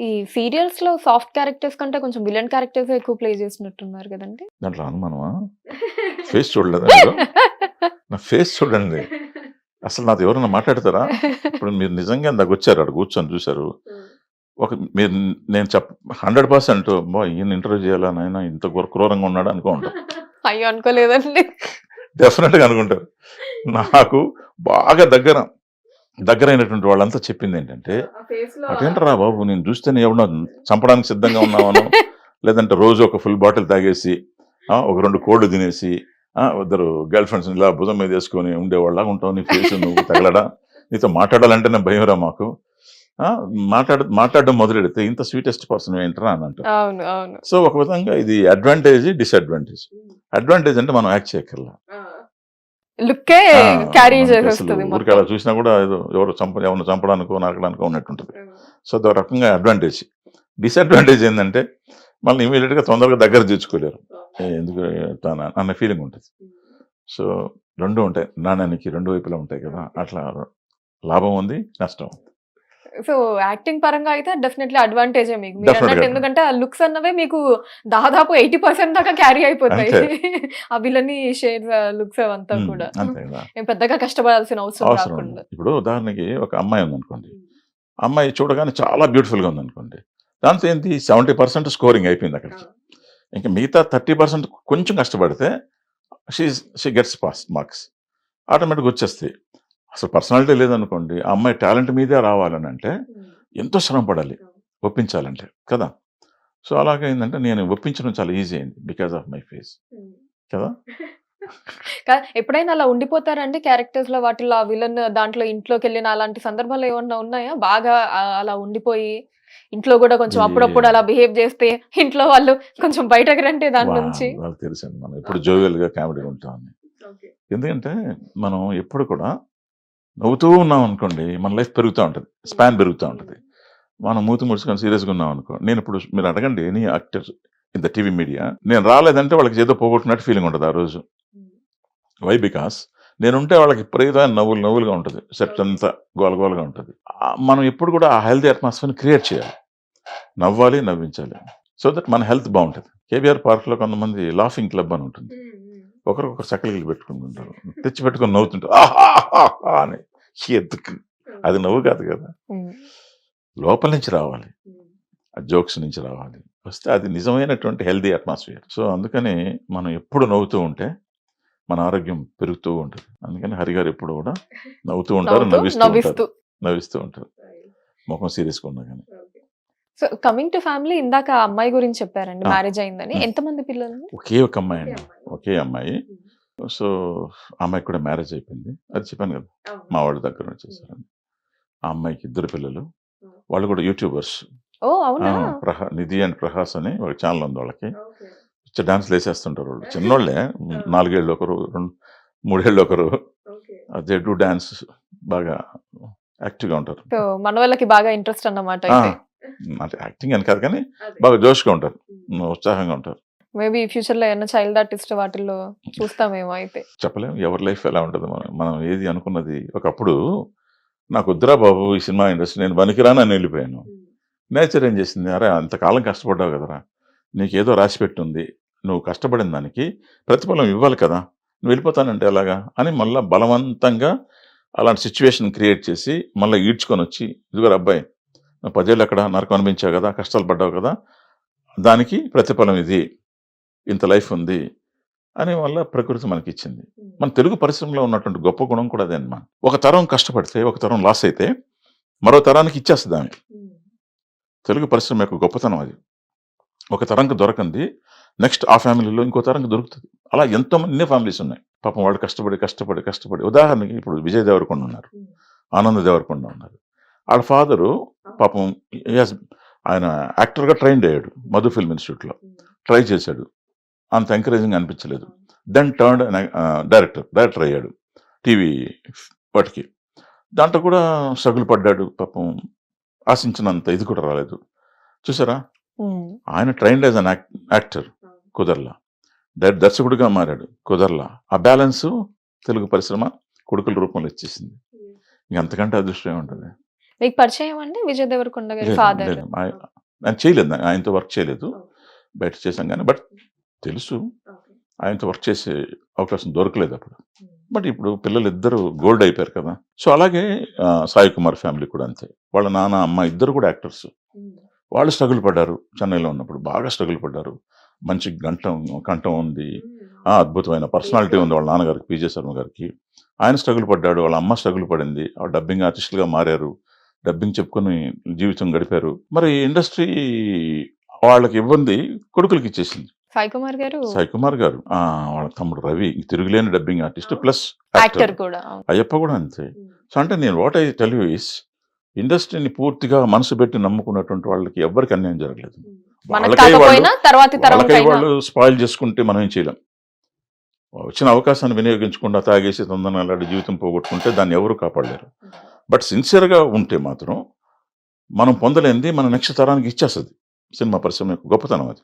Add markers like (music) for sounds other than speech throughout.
ఈ సీరియల్స్లో soft characters కంటే కొంచెం విలన్ క్యారెక్టర్స్ ఎక్కువ ప్లే చేసినట్టున్నారు కదండి? దాంట్లో అనుమానమా (laughs) ఫేస్ చూడలేదా? నా ఫేస్ చూడండి. అసలు నాతో ఎవరైనా మాట్లాడతారా? ఇప్పుడు మీరు నిజంగా ఇందాక వచ్చారు అక్కడ కూర్చొని చూశారు. ఒక మీరు నేను చెప్ హండ్రెడ్ పర్సెంట్ బా ఈయన ఇంటర్వ్యూ చేయాలా నాయన? ఇంత క్రూ- క్రూరంగా ఉన్నాడు అనుకో ఉంటారు. అయ్యో అనుకోలేదండి. డెఫినెట్గా అనుకుంటారు. నాకు బాగా దగ్గర దగ్గరైనటువంటి వాళ్ళంతా చెప్పింది ఏంటంటే అటేంటరా బాబు నేను చూస్తేనే ఎవడో చంపడానికి సిద్ధంగా ఉన్నావను లేదంటే రోజు ఒక ఫుల్ బాటిల్ తాగేసి ఒక రెండు కోళ్ళు తినేసి ఇద్దరు గర్ల్ ఫ్రెండ్స్ ఇలా భుజం మీద వేసుకొని ఉండేవాళ్ళగా ఉంటావు నీ ఫేస్ నువ్వు తగలడా? నీతో మాట్లాడాలంటేనే భయంరా మాకు? మాట్లాడ మాట్లాడడం మొదలెడితే ఇంత స్వీటెస్ట్ పర్సన్ ఏంటరా? అని అంటారు. సో ఒక విధంగా ఇది అడ్వాంటేజ్ డిసడ్వాంటేజ్. అడ్వాంటేజ్ అంటే మనం యాక్ట్ చేయక్కర్లా. లుక్కే క్యారీ చేసేస్తుంది ఊరికి అలా చూసినా కూడా ఏదో ఎవరు చంప ఎవరిని చంపడానికో నాకడానికో ఉన్నట్టుంటుంది. సో అదో రకంగా అడ్వాంటేజ్ డిసడ్వాంటేజ్ ఏంటంటే మళ్ళీ ఇమీడియట్గా తొందరగా దగ్గర తెచ్చుకోలేరు ఎందుకు తాను అన్న ఫీలింగ్ ఉంటుంది. సో రెండు ఉంటాయి. నాణ్యానికి రెండు వైపులా ఉంటాయి కదా. అట్లా లాభం ఉంది నష్టం ఉంది. సో యాక్టింగ్ పరంగా అయితే డెఫినెట్లీ అడ్వాంటేజ్ మీకు. మీరు. అన్నట్టు ఎందుకంటే ఆ లుక్స్ అన్నవే మీకు దాదాపు ఎయిటీ పర్సెంట్ దాకా క్యారీ అయిపోతాయి. (laughs) ఆ విలని షేడ్ లుక్స్ అవంతా కూడా. పెద్దగా కష్టపడాల్సిన అవసరం రాకుండా. ఉంది ఇప్పుడు ఉదాహరణకి ఒక అమ్మాయి ఉందనుకోండి. అమ్మాయి చూడగానే చాలా బ్యూటిఫుల్గా ఉందనుకోండి. దాంతో ఏంటి? సెవెంటీ పర్సెంట్ స్కోరింగ్ అయిపోయింది అక్కడికి. ఇంకా మిగతా థర్టీ పర్సెంట్ కొంచెం కష్టపడితే she she gets pass marks ఆటోమేటిక్గా వచ్చేస్తాయి. అసలు పర్సనాలిటీ లేదనుకోండి ఆ అమ్మాయి టాలెంట్ మీదే రావాలని అంటే ఎంతో శ్రమ పడాలి ఒప్పించాలంటే కదా? సో అలాగే ఏంటంటే నేను ఒప్పించడం చాలా ఈజీ అయింది బికాస్ ఆఫ్ మై ఫేస్ కదా? (laughs) ఎప్పుడైనా అలా ఉండిపోతారండి క్యారెక్టర్స్లో వాటిలో ఆ విలన్ దాంట్లో ఇంట్లోకి వెళ్ళిన అలాంటి సందర్భాలు ఏమన్నా ఉన్నాయా? బాగా అలా ఉండిపోయి ఇంట్లో కూడా కొంచెం అప్పుడప్పుడు అలా బిహేవ్ చేస్తే ఇంట్లో వాళ్ళు కొంచెం బయటకు రంటే దాని నుంచి తెలుసండి మనం ఎప్పుడు జోవియల్గా కామెడీ ఉంటామని ఎందుకంటే మనం ఎప్పుడు కూడా నవ్వుతూ ఉన్నాం అనుకోండి మన లైఫ్ పెరుగుతూ ఉంటుంది. స్పాన్ పెరుగుతూ ఉంటుంది. మనం మూతి ముడుచుకొని సీరియస్గా ఉన్నాం అనుకో నేను ఇప్పుడు మీరు అడగండి any actor in the TV media నేను రాలేదంటే వాళ్ళకి ఏదో పోగొట్టినట్టు ఫీలింగ్ ఉంటుంది ఆ రోజు. వై బికాస్ నేనుంటే వాళ్ళకి విపరీతమైన నవ్వులు నవ్వులుగా ఉంటుంది. సెట్ అంతా గోలగోలుగా ఉంటుంది. మనం ఎప్పుడు కూడా ఆ హెల్తీ అట్మాస్ఫియర్ని క్రియేట్ చేయాలి. నవ్వాలి నవ్వించాలి. సో దట్ మన హెల్త్ బాగుంటుంది. కేబీఆర్ పార్క్లో కొంతమంది లాఫింగ్ క్లబ్ అని ఉంటుంది. ఒకరికొకరు చక్కలికి పెట్టుకుంటుంటారు తెచ్చి పెట్టుకొని నవ్వుతుంటారు. అని. ఎందుకు అది నవ్వు కాదు కదా. లోపల నుంచి రావాలి. ఆ జోక్స్ నుంచి రావాలి. వస్తే అది నిజమైనటువంటి హెల్దీ అట్మాస్ఫియర్. సో అందుకని మనం ఎప్పుడు నవ్వుతూ ఉంటే మన ఆరోగ్యం పెరుగుతూ ఉంటుంది. అందుకని హరిగారు ఎప్పుడు కూడా నవ్వుతూ ఉంటారు నవ్విస్తూ ఉంటారు. నవ్విస్తూ. ఉంటారు. ముఖం సీరియస్గా ఉన్నా కానీ సో కమింగ్ టు ఫ్యామిలీ ఇందాక అమ్మాయి గురించి చెప్పారండి. మ్యారేజ్ అయిందని. ఎంతమంది పిల్లలు? ఒకే ఒక అమ్మాయి అండి. ఒకే అమ్మాయి. సో ఆ అమ్మాయికి కూడా మ్యారేజ్ అయిపోయింది. అది చెప్పాను కదా మా వాళ్ళ దగ్గర వచ్చేసారని. ఆ అమ్మాయికి ఇద్దరు పిల్లలు. వాళ్ళు కూడా యూట్యూబర్స్ ఓ అవునా? ప్రహా నిధి అండ్ ప్రహాస్ అని ఒక ఛానల్ ఉంది వాళ్ళకి. డాన్స్లు వేసేస్తుంటారు వాళ్ళు. చిన్నోళ్ళే. (laughs) నాలుగేళ్ళు ఒకరు రెండు మూడేళ్ళు ఒకరు. అదే డూ డాన్స్ బాగా యాక్టివ్గా ఉంటారు. సో మన వాళ్ళకి బాగా ఇంట్రెస్ట్ అన్నమాట అంటే యాక్టింగ్ అని కాదు కానీ బాగా జోష్గా ఉంటారు. ఉత్సాహంగా ఉంటారు. మేబీ ఫ్యూచర్లో ఏమైనా చైల్డ్ ఆర్టిస్ట్ వాటిల్లో చూస్తామేమో అయితే. చెప్పలేము. ఎవరి లైఫ్ ఎలా ఉంటుంది మనం మనం ఏది అనుకున్నది. ఒకప్పుడు నాకు వద్దురా బాబు ఈ సినిమా ఇండస్ట్రీ నేను పనికిరాను అని వెళ్ళిపోయాను. నేచర్ ఏం చేసింది? అరే అంతకాలం కష్టపడ్డావు కదరా. నీకేదో రాసి పెట్టుంది. నువ్వు కష్టపడిన దానికి ప్రతిఫలం ఇవ్వాలి కదా. నువ్వు వెళ్ళిపోతానంటే ఎలాగా? అని మళ్ళీ బలవంతంగా అలాంటి సిచ్యువేషన్ క్రియేట్ చేసి మళ్ళీ ఈడ్చుకొని వచ్చి ఇదిగో అబ్బాయి పదేళ్ళు అక్కడ నరకం అనిపించావు కదా కష్టాలు పడ్డావు కదా దానికి ప్రతిఫలం ఇది ఇంత లైఫ్ ఉంది అని వల్ల ప్రకృతి మనకి ఇచ్చింది మన తెలుగు పరిశ్రమలో ఉన్నటువంటి గొప్ప గుణం కూడా అదే అన్నమాట. ఒక తరం కష్టపడితే ఒక తరం లాస్ అయితే మరో తరానికి ఇచ్చేస్తుంది ఆమె. తెలుగు పరిశ్రమ యొక్క గొప్పతనం అది. ఒక తరంకి దొరకంది నెక్స్ట్ ఆ ఫ్యామిలీలో ఇంకో తరంకి దొరుకుతుంది. అలా ఎంతో మంది ఎన్నో ఫ్యామిలీస్ ఉన్నాయి. పాపం వాళ్ళు కష్టపడి కష్టపడి కష్టపడి. ఉదాహరణకి ఇప్పుడు విజయ్ దేవరకొండ ఉన్నారు. ఆనంద్ దేవరకొండ ఉన్నారు. వాళ్ళ ఫాదరు పాపం has- ఆయన యాక్టర్గా ట్రైన్డ్ అయ్యాడు మధు ఫిల్మ్ ఇన్స్టిట్యూట్లో. ట్రై చేశాడు. అంత ఎంకరేజింగ్ అనిపించలేదు. దెన్ టర్న్ డైరెక్టర్ డైరెక్టర్ అయ్యాడు టీవీ వాటికి. దాంట్లో కూడా స్ట్రగుల్ పడ్డాడు పాపం ఆశించినంత ఇది కూడా రాలేదు. చూసారా. ఆయన ట్రైన్డ్ యాజ్ అన్ యాక్టర్ కుదర్లా. డైరెక్ట్ దర్శకుడిగా మారాడు కుదర్లా. ఆ బ్యాలెన్స్ తెలుగు పరిశ్రమ కొడుకుల రూపంలో ఇచ్చేసింది. ఇంక అంతకంటే అదృష్టం ఉంటుంది మీకు పరిచయం అండి విజయ్ దేవరకొండ గారి ఫాదర్ ఆయన చేయలేదు ఆయనతో వర్క్ చేయలేదు. బయట చేశాం కానీ బట్ తెలుసు. ఆయనతో వర్క్ చేసే అవకాశం దొరకలేదు అప్పుడు. బట్ ఇప్పుడు పిల్లలు ఇద్దరు గోల్డ్ అయిపోయారు కదా. సో అలాగే సాయి కుమార్ ఫ్యామిలీ కూడా అంతే. వాళ్ళ నాన్న అమ్మ ఇద్దరు కూడా యాక్టర్స్. వాళ్ళు స్ట్రగుల్ పడ్డారు చెన్నైలో ఉన్నప్పుడు బాగా స్ట్రగుల్ పడ్డారు. మంచి గంటం కంఠం ఉంది. ఆ, అద్భుతమైన పర్సనాలిటీ ఉంది వాళ్ళ నాన్నగారికి పీజే శర్మ గారికి. ఆయన స్ట్రగుల్ పడ్డాడు వాళ్ళ అమ్మ స్ట్రగుల్ పడింది. ఆ డబ్బింగ్ ఆర్టిస్టులుగా మారారు. డబ్బింగ్ చెప్పుకొని జీవితం గడిపారు. మరి ఇండస్ట్రీ వాళ్ళకి ఇవ్వంది కొడుకులకి ఇచ్చేసింది. సాయి కుమార్ గారు? సాయి కుమార్ గారు. ఆ, వాళ్ళ తమ్ముడు రవి. తిరుగులేని డబ్బింగ్ ఆర్టిస్ట్ ప్లస్ యాక్టర్ కూడా. అయ్యప్ప కూడా అంతే. సో అంటే నేను what I tell you is ఇండస్ట్రీని పూర్తిగా మనసు పెట్టి నమ్ముకున్నటువంటి వాళ్ళకి ఎవ్వరికి అన్యాయం జరగలేదు. వాళ్ళకై వాళ్ళు స్పాయిల్ చేసుకుంటే మనం ఏం చేయలేం. వచ్చిన అవకాశాన్ని వినియోగించకుండా తాగేసి తొందరలాంటి జీవితం పోగొట్టుకుంటే దాన్ని ఎవరు కాపాడలేరు. బట్ సిన్సియర్గా ఉంటే మాత్రం మనం పొందలేనిది మన నెక్స్ట్ తరానికి ఇచ్చేస్తుంది. సినిమా పరిశ్రమ యొక్క గొప్పతనం అది.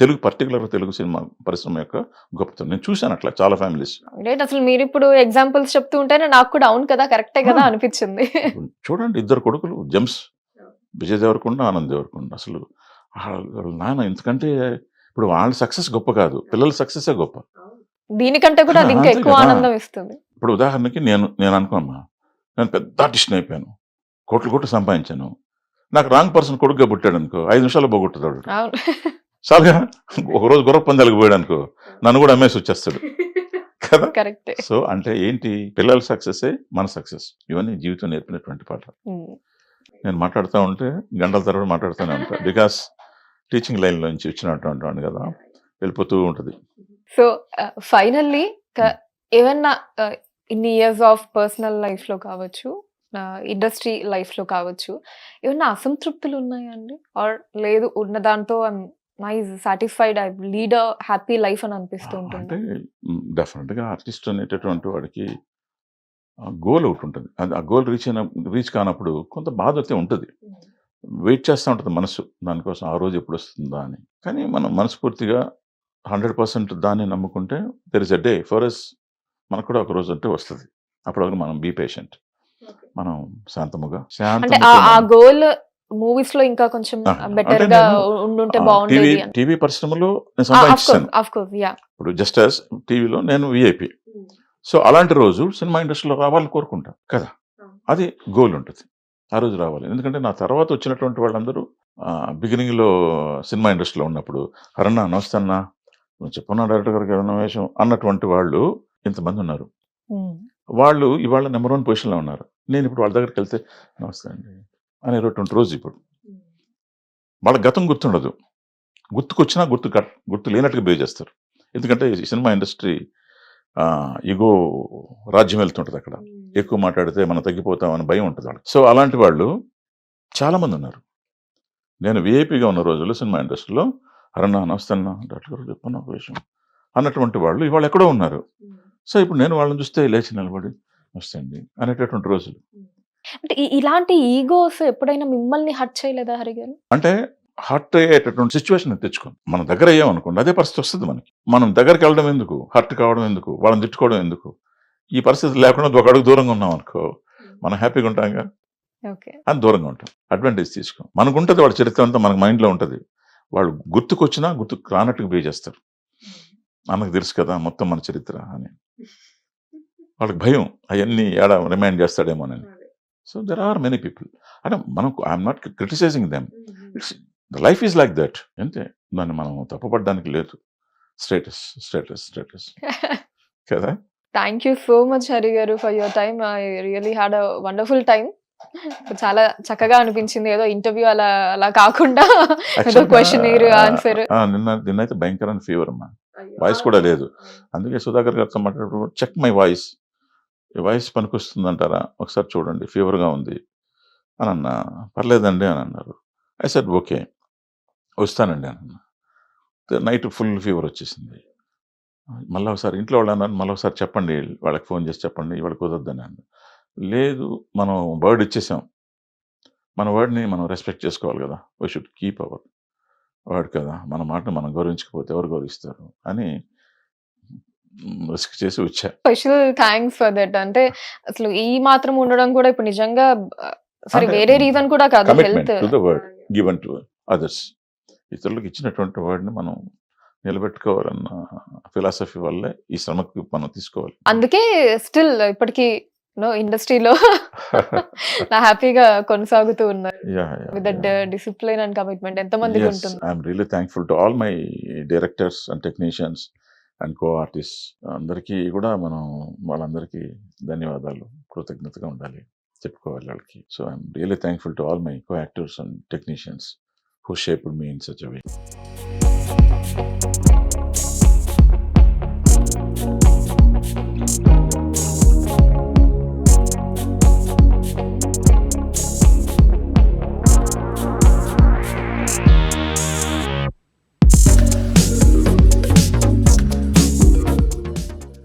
తెలుగు పర్టికులర్ తెలుగు సినిమా పరిశ్రమ యొక్క గొప్పతనం. నేను చూశాను అట్లా చాలా ఫ్యామిలీస్. రైట్ అసలు మీరు ఇప్పుడు ఎగ్జాంపుల్స్ చెప్తూ ఉంటేనే నాకు కూడా అవును కదా కరెక్టే కదా. అనిపించింది. చూడండి ఇద్దరు కొడుకులు జెమ్స్ విజయ్ దేవరకొండ ఆనంద్ దేవరకొండ. అసలు నాన్న ఎందుకంటే ఇప్పుడు వాళ్ళ సక్సెస్ గొప్ప కాదు. పిల్లల సక్సెస్ గొప్ప. దీనికంటే కూడా అది ఇంకా ఎక్కువ. ఆనందం ఇస్తుంది. ఇప్పుడు ఉదాహరణకి నేను నేను అనుకున్నా. నేను పెద్ద ఆర్టిస్ట్ని అయిపోయాను. కోట్లు కోట్లు సంపాదించాను. నాకు రాంగ్ పర్సన్ కొడుకుగా పుట్టాడు అనుకో ఐదు నిమిషాలు పోగొట్టుతాడు చాలుగా? ఒక రోజు గుర్ర పందాలకు పోయాడు అనుకో నన్ను కూడా అమ్మేసి వచ్చేస్తాడు. కదా? సో అంటే ఏంటి? పిల్లల సక్సెస్ మన సక్సెస్. ఇవన్నీ జీవితం నేర్పినటువంటి పాట నేను మాట్లాడుతూ ఉంటే గంటల తర్వాత మాట్లాడుతూనే ఉంటాను బికాస్ టీచింగ్ లైన్లో నుంచి వచ్చినటువంటి వాడిని కదా వెళ్ళిపోతూ ఉంటుంది. సో ఫైనల్లీ ఏమన్నా ఇన్ని ఇయర్స్ ఆఫ్ పర్సనల్ లైఫ్లో కావచ్చు ఇండస్ట్రీ లైఫ్లో కావచ్చు ఏమన్నా అసంతృప్తులు ఉన్నాయా అండి? ఆర్ లేదు ఉన్న దాంతో nice satisfied I lead happy life అని అనిపిస్తూ ఉంటుంది? డెఫినెట్గా ఆర్టిస్ట్ అనేటటువంటి వాడికి గోల్ ఒకటి ఉంటుంది. అది ఆ గోల్ రీచ్ అయిన రీచ్ కానప్పుడు కొంత బాధ అయితే ఉంటుంది వెయిట్ చేస్తూ ఉంటుంది మనసు. దానికోసం ఆ రోజు ఎప్పుడు వస్తుందా అని. కానీ మనం మనస్ఫూర్తిగా హండ్రెడ్ పర్సెంట్ దాన్ని నమ్ముకుంటే there is a day for us మనకు కూడా ఒక రోజు అంటే వస్తుంది. అప్పటివరకు మనం బీ పేషెంట్ మనం శాంతముగా గోల్ మూవీస్లో ఇంకా కొంచెం. బెటర్గా ఉండుంటే అని. టీవీ పరిశ్రమలో నేను సంపాదించాను ఇప్పుడు జస్ట్ యాజ్ టీవీలో నేను విఐపి సో అలాంటి రోజు సినిమా ఇండస్ట్రీలో రావాలని కోరుకుంటా కదా. అది గోల్ ఉంటుంది. ఆ రోజు రావాలి. ఎందుకంటే నా తర్వాత వచ్చినటువంటి వాళ్ళందరూ బిగినింగ్లో సినిమా ఇండస్ట్రీలో ఉన్నప్పుడు అరన్నా నమస్తే అన్న నువ్వు చెప్పన్నా డైరెక్టర్ గారికి వేషం అన్నటువంటి వాళ్ళు ఇంతమంది ఉన్నారు. వాళ్ళు ఇవాళ నెంబర్ వన్ పొజిషన్లో ఉన్నారు. నేను ఇప్పుడు వాళ్ళ దగ్గరికి వెళ్తే నమస్తే అండి అనేటువంటి రోజు ఇప్పుడు. వాళ్ళ గతం గుర్తుండదు. గుర్తుకొచ్చినా గుర్తు కట్- గుర్తు లేనట్టుగా బిహేవ్ చేస్తారు. ఎందుకంటే ఈ సినిమా ఇండస్ట్రీ ఇగో రాజ్యం వెళ్తుంటుంది అక్కడ. ఎక్కువ మాట్లాడితే మనం తగ్గిపోతామని భయం ఉంటుంది వాళ్ళకి. సో అలాంటి వాళ్ళు చాలామంది ఉన్నారు. నేను విఐపిగా ఉన్న రోజుల్లో సినిమా ఇండస్ట్రీలో అరన్నా నమస్తే అన్న డాక్టర్ గారు చెప్పన్న ఒక విషయం. అన్నటువంటి వాళ్ళు ఇవాళ ఎక్కడో ఉన్నారు. సో ఇప్పుడు నేను వాళ్ళని చూస్తే లేచి నిలబడి అండి అనేటటువంటి రోజులు. అంటే ఇలాంటి ఈగోస్ ఎప్పుడైనా మిమ్మల్ని హర్ట్ చేయలేదా హరి గారు? అంటే హర్ట్ అయ్యేటటువంటి సిచ్యువేషన్ తెచ్చుకోండి. మన దగ్గర అయ్యామనుకోండి అదే పరిస్థితి వస్తుంది మనకి. మనం దగ్గరికి వెళ్ళడం ఎందుకు? హర్ట్ కావడం ఎందుకు? వాళ్ళని తిట్టుకోవడం ఎందుకు? ఈ పరిస్థితి లేకుండా ఒక అడుగు దూరంగా ఉన్నాం అనుకో మనం హ్యాపీగా ఉంటాంగా ఓకే. అని దూరంగా ఉంటాం. అడ్వాంటేజ్ తీసుకో. మనకు ఉంటుంది వాళ్ళ చరిత్ర అంతా మనకు మైండ్లో ఉంటుంది. వాళ్ళు గుర్తుకొచ్చినా గుర్తుకు రానట్టుగా బిహేవ్ చేస్తారు. మనకు తెలుసు కదా మొత్తం మన చరిత్ర అని. వాళ్ళకి భయం అవన్నీ ఏడ remind చేస్తాడేమోనని so there are many people అంటే మనం I'm not criticising them it's the life is like that అంతే దాన్ని మనం తప్పుపడడానికి లేదు. స్టేటస్ స్టేటస్ స్టేటస్ కదా? Thank you so much Hari గారు for your time I really had a wonderful time చాలా చక్కగా అనిపించింది. ఏదో ఇంటర్వ్యూ అలా అలా కాకుండా ఏదో క్వశ్చన్ ఆన్సర్. నిన్న నిన్నైతే భయంకరమైన ఫీవర్ అమ్మా. వాయిస్ కూడా లేదు. అందుకే సుధాకర్ గారితో మాట్లాడేటప్పుడు చెక్ మై వాయిస్ ఈ వాయిస్ పనికొస్తుంది అంటారా ఒకసారి చూడండి ఫీవర్గా ఉంది అని అన్న. పర్లేదండి అని అన్నారు. ఐ సెడ్ ఓకే వస్తానండి అని అన్న. నైట్ ఫుల్ ఫీవర్ వచ్చేసింది. మళ్ళీ ఒకసారి ఇంట్లో వాళ్ళు అన్నారు మళ్ళీ ఒకసారి చెప్పండి వాళ్ళకి ఫోన్ చేసి చెప్పండి వాళ్ళకి కుదరద్దని అన్నారు లేదు మనం వర్డ్ ఇచ్చేసాం. మన వర్డ్ని మనం రెస్పెక్ట్ చేసుకోవాలి కదా. We should keep our word కదా. మన మాటను మనం గౌరవించకపోతే ఎవరు గౌరవిస్తారు అని రిస్క్ చేసి వచ్చా. స్పెషల్ థ్యాంక్స్ ఫర్ దట్ అంటే అసలు ఈ మాత్రం ఉండడం కూడా ఇప్పుడు నిజంగా సారీ వేరే రీజన్ కూడా కాదు health to the word given to others ఇతరులకు ఇచ్చినటువంటి వర్డ్ని మనం నిలబెట్టుకోవాలన్న ఫిలాసఫీ వల్లే ఈ శ్రమకు మనం తీసుకోవాలి. అందుకే స్టిల్ ఇప్పటికీ నో ఇండస్ట్రీలో (laughs) నా హ్యాపీగా కొనసాగుతూ ఉన్నారు. With that discipline and commitment ఎంత మందికి ఉంటుంది? I'm really thankful to all my directors and technicians and co artist అందరికీ కూడా మనం వాళ్ళందరికీ ధన్యవాదాలు. కృతజ్ఞతగా ఉండాలి చెప్పుకోవాలి వాళ్ళకి. So I'm really thankful to all my co actors and technicians who shaped me in such way